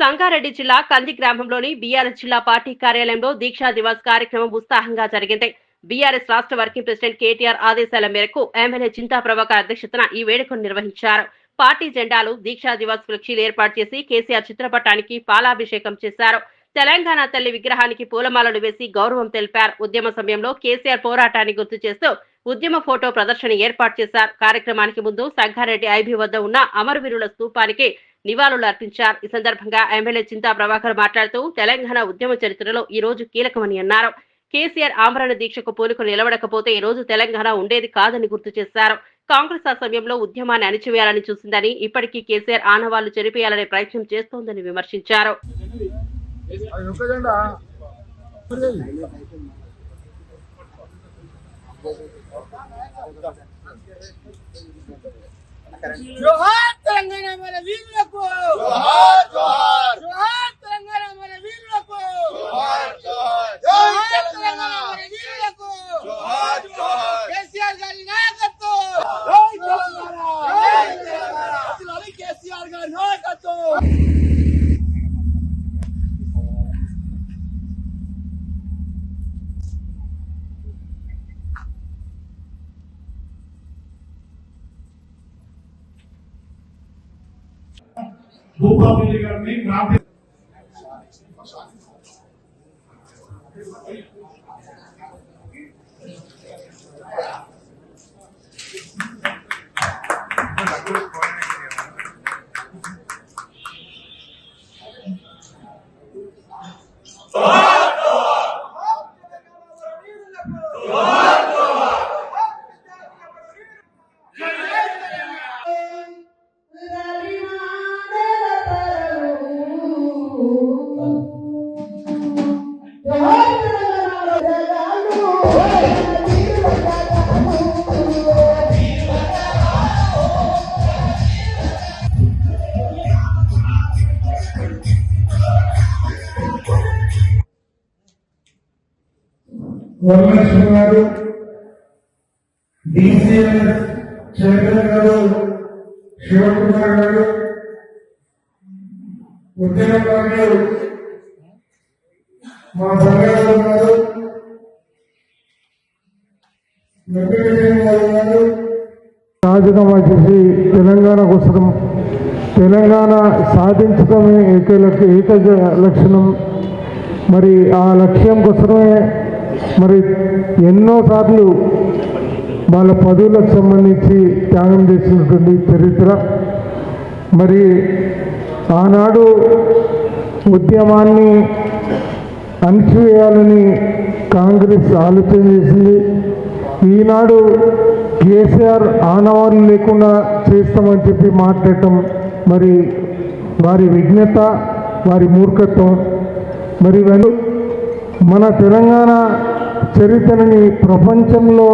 సంగారెడ్డి జిల్లా కంది గ్రామంలోని బీఆర్ఎస్ జిల్లా పార్టీ కార్యాలయంలో దీక్షా దివాస్ కార్యక్రమం ఉత్సాహంగా జరిగింది. బీఆర్ఎస్ రాష్ట్ర వర్కింగ్ ప్రెసిడెంట్ కేటీఆర్ ఆదేశాల మేరకు ఎమ్మెల్యే చింతా ప్రభాకర్ అధ్యక్షతన ఈ వేడుకను నిర్వహించారు. పార్టీ జెండాలు దీక్షా దివాస్ ఫ్లెక్సీలు ఏర్పాటు చేసి కేసీఆర్ చిత్రపటానికి పాలాభిషేకం చేశారు. తెలంగాణ తల్లి విగ్రహానికి పూలమాలలు వేసి గౌరవం తెలిపారు. ఉద్యమ సమయంలో కేసీఆర్ పోరాటాన్ని గుర్తు చేస్తూ ఉద్యమ ఫోటో ప్రదర్శన ఏర్పాటు చేశారు. కార్యక్రమానికి ముందు సంగారెడ్డి ఐబీ వద్ద ఉన్న అమరవీరుల స్తూపానికి నివాళులు అర్పించారు. ఈ సందర్భంగా ఎమ్మెల్యే చింతా ప్రభాకర్ మాట్లాడుతూ తెలంగాణ ఉద్యమ చరిత్రలో ఈ రోజు కీలకమని అన్నారు. కేసీఆర్ ఆమరణ దీక్షకు పోలికలు నిలబడకపోతే ఈ రోజు తెలంగాణ ఉండేది కాదని గుర్తు చేశారు. కాంగ్రెస్ ఆ సమయంలో ఉద్యమాన్ని అణిచివేయాలని చూసిందని ఇప్పటికీ కేసీఆర్ ఆనవాళ్ళు చెరిపేయాలనే ప్రయత్నం చేస్తోందని విమర్శించారు. అది करें जोहार तेलंगाना मेरे वीर को। जोहार जोहार। భూపాపల్లి గారిని ప్రార్థి వరలక్ష్మి గారు డిసిఎల్ చైతన్య గారు శివకుమార్ గారు ఉద్యమకారులు మా సంఘాలు గారు రాజీనామా చేసి తెలంగాణ కోసం తెలంగాణ సాధించడమే ఏకైక ఏక లక్షణం. మరి ఆ లక్ష్యం కోసమే మరి ఎన్నోసార్లు వాళ్ళ పదవులకు సంబంధించి త్యాగం చేసినటువంటి చరిత్ర. మరి ఆనాడు ఉద్యమాన్ని అణిచివేయాలని కాంగ్రెస్ ఆలోచన చేసింది. ఈనాడు కేసీఆర్ ఆనవాళ్ళు లేకుండా చేస్తామని చెప్పి మాట్లాడటం మరి వారి విఘ్నత వారి మూర్ఖత్వం. మరి ఇవన్నీ మన తెలంగాణ చరిత్రని ప్రపంచంలో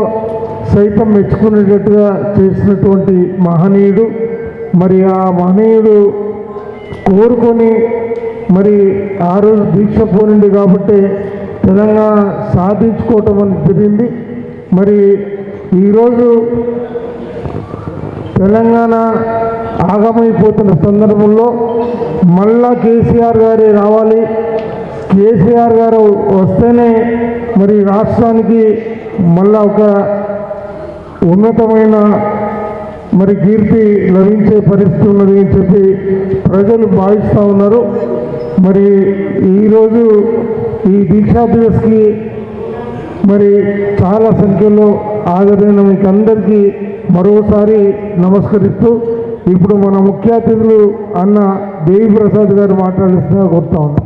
సైతం మెచ్చుకునేటట్టుగా చేసినటువంటి మహనీయుడు మరి ఆ మహనీయుడు కోరుకొని మరి ఆ రోజు దీక్ష పోనింది కాబట్టి తెలంగాణ సాధించుకోవటం అని జరిగింది. మరి ఈరోజు తెలంగాణ ఆగమైపోతున్న సందర్భంలో మళ్ళా కేసీఆర్ గారే రావాలి. కేసీఆర్ గారు వస్తేనే మరి రాష్ట్రానికి మళ్ళా ఒక ఉన్నతమైన మరి కీర్తి లభించే పరిస్థితి ఉన్నది అని చెప్పి ప్రజలు భావిస్తూ ఉన్నారు. మరి ఈరోజు ఈ దీక్షా దివస్కి మరి చాలా సంఖ్యలో హాజరైన మీకు అందరికీ మరోసారి నమస్కరిస్తూ ఇప్పుడు మన ముఖ్య అతిథులు అన్న దేవి ప్రసాద్ గారు మాట్లాడిస్తున్నా కోరుతా ఉన్నాం